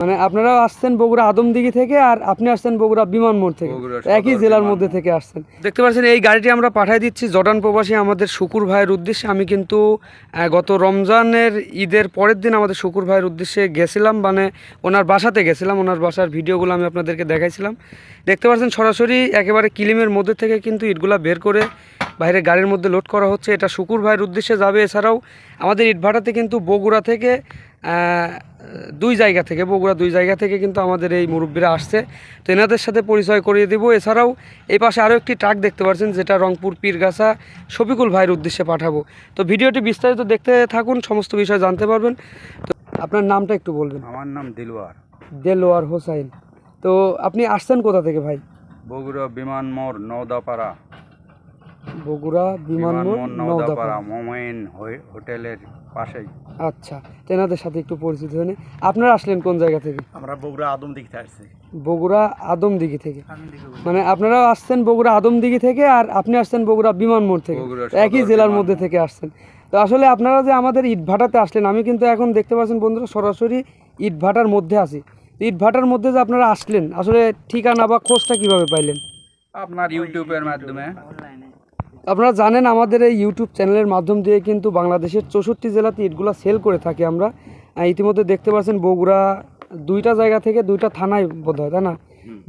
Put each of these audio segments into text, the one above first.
মানে আপনারা আসছেন বগুড়া আদমদিঘি থেকে আর আপনি আসছেন বগুড়া বিমান মোড় থেকে। একই জেলার মধ্যে থেকে আসছেন। দেখতে পাচ্ছেন এই গাড়িটি আমরা পাঠিয়ে দিচ্ছি জর্ডান প্রবাসী আমাদের শুকুর ভাইয়ের উদ্দেশ্যে। আমি কিন্তু গত রমজানের ঈদের পরের দিন আমাদের শুকুর ভাইয়ের উদ্দেশ্যে গেছিলাম মানে ওনার বাসাতে গেছিলাম ওনার বাসার ভিডিওগুলো আমি আপনাদেরকে দেখাইছিলাম। দেখতে পাচ্ছেন সরাসরি একেবারে কিলিমের মধ্যে থেকে কিন্তু ইটগুলা বের করে বাইরে গাড়ির মধ্যে লোড করা হচ্ছে। এটা শুকুর ভাইয়ের উদ্দেশ্যে যাবে। এছাড়াও আমাদের ইটভাটাতে কিন্তু বগুড়া থেকে দুই জায়গা থেকে বগুড়া দুই জায়গা থেকে কিন্তু আমাদের এই মুরব্বীরা আসছে। তো এনাদের সাথে পরিচয় করিয়ে দেবো। এছাড়াও এই পাশে আরও একটি ট্রাক দেখতে পাচ্ছেন যেটা রংপুর পীরগাছা শফিকুল ভাইয়ের উদ্দেশ্যে পাঠাবো। তো ভিডিওটি বিস্তারিত দেখতে থাকুন সমস্ত বিষয় জানতে পারবেন। তো আপনার নামটা একটু বলবেন। আমার নাম দিলওয়ার দেলোয়ার হোসাইন। তো আপনি আসছেন কোথা থেকে ভাই? বগুড়া বিমান মোড় নওদাপাড়া। বগুড়া বিমান নওদাপাড়া নওদাপাড়া। হোটেলের পাশেই। আচ্ছা তেনাদের সাথে একটু পরিচিত হয়ে আপনারা আসলেন কোন জায়গা থেকে? আমরা বগুড়া আদম দিকতে আসছি। বগুড়া আদমদিঘি থেকে? মানে আপনারা আসছেন বগুড়া আদমদিঘি থেকে আর আপনি আসছেন বগুড়া বিমান মোড় থেকে একই জেলার মধ্যে থেকে আসছেন। তো আসলে আপনারা যে আমাদের ইটভাটাতে আসলেন আমি কিন্তু এখন দেখতে পাচ্ছেন বন্ধুরা সরাসরি ইটভাটার মধ্যে আছি। ইটভাটার মধ্যে যে আপনারা আসলেন আসলে ঠিকানা বা খোঁজটা কীভাবে পাইলেন? আপনার ইউটিউবের মাধ্যমে। আপনারা জানেন আমাদের এই ইউটিউব চ্যানেলের মাধ্যম দিয়ে কিন্তু বাংলাদেশের চৌষট্টি জেলাতে ইটগুলো সেল করে থাকি আমরা। ইতিমধ্যে দেখতে পাচ্ছেন বগুড়া দুইটা জায়গা থেকে দুইটা থানায় বোধ হয় তাই না?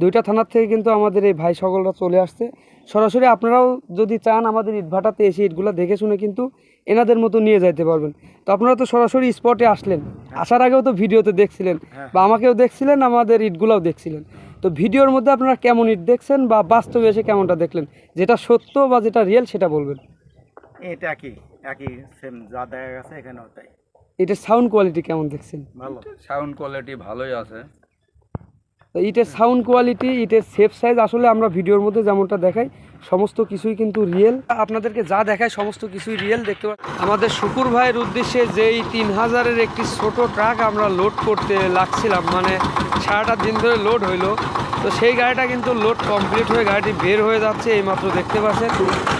দুইটা থানার থেকে কিন্তু আমাদের এই ভাই সকলরা চলে আসছে। সরাসরি আপনারাও যদি চান আমাদের ইটভাটাতে এসে ইটগুলা দেখে শুনে কিন্তু এনাদের মতো নিয়ে যাইতে পারবেন। তো আপনারা তো সরাসরি স্পটে আসলেন। আসার আগেও তো ভিডিওতে দেখছিলেন বা আমাকেও দেখছিলেন আমাদের ইটগুলাও দেখছিলেন। তো ভিডিওর মধ্যে আপনারা কেমন ইট দেখছেন বা বাস্তবে এসে কেমনটা দেখলেন? যেটা সত্য বা যেটা রিয়েল সেটা বলবেন। এটা একই একই সেম যা দেখা গেছে এখানেও তাই। এটার সাউন্ড কোয়ালিটি কেমন দেখছেন? ভালো। সাউন্ড কোয়ালিটি ভালোই আছে। ইটের সাউন্ড কোয়ালিটি ইটের সেফ সাইজ আসলে আমরা ভিডিওর মধ্যে যেমনটা দেখাই, সমস্ত কিছুই কিন্তু রিয়েল আপনাদেরকে যা দেখায় সমস্ত কিছুই রিয়েল দেখতে আমাদের শুকুর ভাইয়ের উদ্দেশ্যে যেই তিন হাজারের একটি ছোট ট্রাক আমরা লোড করতে লাগছিলাম মানে সারাটা দিন ধরে লোড হইল। তো সেই গাড়িটা কিন্তু লোড কমপ্লিট হয়ে গাড়িটি বের হয়ে যাচ্ছে এইমাত্র দেখতে পাচ্ছেন।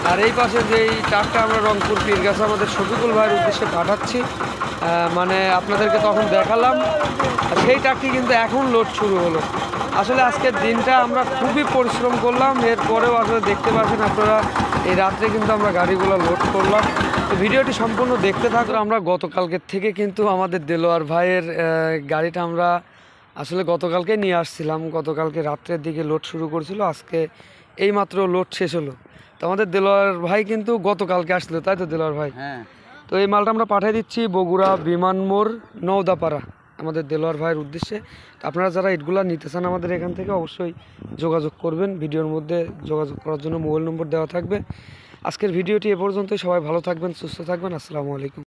আর এই পাশে যেই ট্রাকটা আমরা রংপুর, পীরগাছা আমাদের শফিকুল ভাইয়ের উদ্দেশ্যে পাঠাচ্ছি মানে আপনাদেরকে তখন দেখালাম। সেই ট্রাকটি কিন্তু এখন লোড শুরু হলো। আসলে আজকের দিনটা আমরা খুবই পরিশ্রম করলাম, এরপরেও আসলে দেখতে পাচ্ছেন আপনারা, এই রাত্রে কিন্তু আমরা গাড়িগুলো লোড করলাম। তো ভিডিওটি সম্পূর্ণ দেখতে থাকলে আমরা গতকালকের থেকে কিন্তু আমাদের দেলোয়ার ভাইয়ের গাড়িটা আমরা আসলে গতকালকে নিয়ে আসছিলাম। গতকালকে রাত্রের দিকে লোড শুরু করছিল। আজকে এইমাত্র লোড শেষ হলো। তো আমাদের দেলোয়ার ভাই কিন্তু গতকালকে আসলো তাই তো দেলোয়ার ভাই? হ্যাঁ। তো এই মালটা আমরা পাঠিয়ে দিচ্ছি বগুড়া বিমান মোড় নওদাপাড়া আমাদের দেলোয়ার ভাইয়ের উদ্দেশ্যে। আপনারা যারা ইটগুলা নিতে চান আমাদের এখান থেকে অবশ্যই যোগাযোগ করবেন। ভিডিওর মধ্যে যোগাযোগ করার জন্য মোবাইল নম্বর দেওয়া থাকবে। আজকের ভিডিওটি এ পর্যন্তই। সবাই ভালো থাকবেন সুস্থ থাকবেন। আসসালামু আলাইকুম।